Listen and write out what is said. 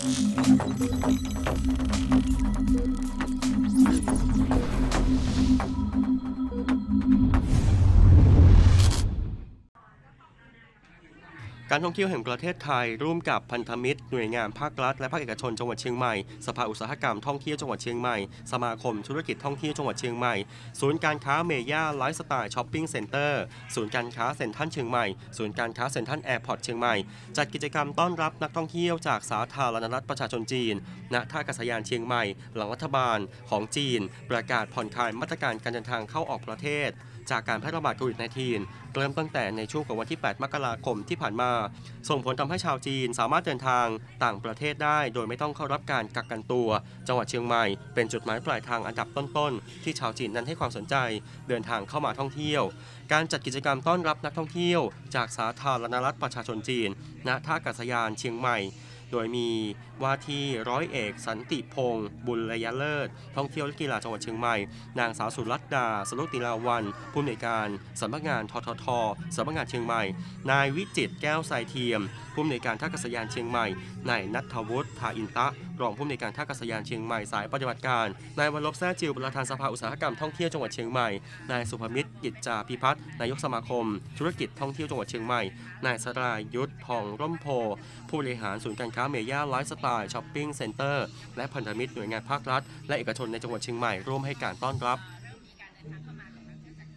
Thank you. การท่องเที่ยวแห่งประเทศไทย ร่วมกับพันธมิตร หน่วยงานภาครัฐและภาคเอกชนจังหวัดเชียงใหม่ สภาอุตสาหกรรมท่องเที่ยวจังหวัดเชียงใหม่ สมาคมธุรกิจท่องเที่ยวจังหวัดเชียงใหม่ ศูนย์การค้าเมย่าไลฟ์สไตล์ช้อปปิ้งเซ็นเตอร์ ศูนย์การค้าเซ็นทรัลเชียงใหม่ ศูนย์การค้าเซ็นทรัลแอร์พอร์ตเชียงใหม่ จัดกิจกรรมต้อนรับนักท่องเที่ยวจากสาธารณรัฐประชาชนจีน ณ ท่าอากาศยานเชียงใหม่ หลังรัฐบาลของจีน ประกาศผ่อนคลายมาตรการการเดินทางเข้าออกประเทศ จากการแพร่ระบาดโควิด -19 เริ่มตั้งแต่ในช่วงของวันที่ 8 มกราคมที่ผ่านมา ส่งผลทำให้ชาวจีนสามารถเดินทางต่างประเทศได้ โดยไม่ต้องเข้ารับการกักกันตัว จังหวัดเชียงใหม่เป็นจุดหมายปลายทางอันดับต้นๆ ที่ชาวจีนนั้นให้ความสนใจเดินทางเข้ามาท่องเที่ยว การจัดกิจกรรมต้อนรับนักท่องเที่ยว จากสาธารณรัฐประชาชนจีนณท่าอากาศยานเชียงใหม่ โดยมีว่าที่ร้อยเอกสันติพงศ์บุญระยะเลิศ ท่องเที่ยวและกีฬาจังหวัดเชียงใหม่ นางสาวสุรัตดาสรุติลาวันผู้อำนวยการสำนักงานทททสำนักงานเชียงใหม่ นายวิจิตแก้วสายเทียม ผู้อำนวยการท่าอากาศยานเชียงใหม่นายนัทวุฒิทาอินตะ รองผู้อำนวยการท่าอากาศยานเชียงใหม่สายปฏิบัติการ นายวันลบแซ่จิวประธานสภาอุตสาหกรรมท่องเที่ยวจังหวัดเชียงใหม่ นายสุภมิตรกิจจาพิพัฒน์นายกสมาคม ธุรกิจท่องเที่ยวจังหวัดเชียงใหม่ นายสรายุทธทองร่มโพ ผู้บริหารศูนย์การค้าเมย่าไลฟ์สไตล์ช้อปปิ้งเซ็นเตอร์และพันธมิตรหน่วยงานภาครัฐ และเอกชนในจังหวัดเชียงใหม่ร่วมให้การต้อนรับ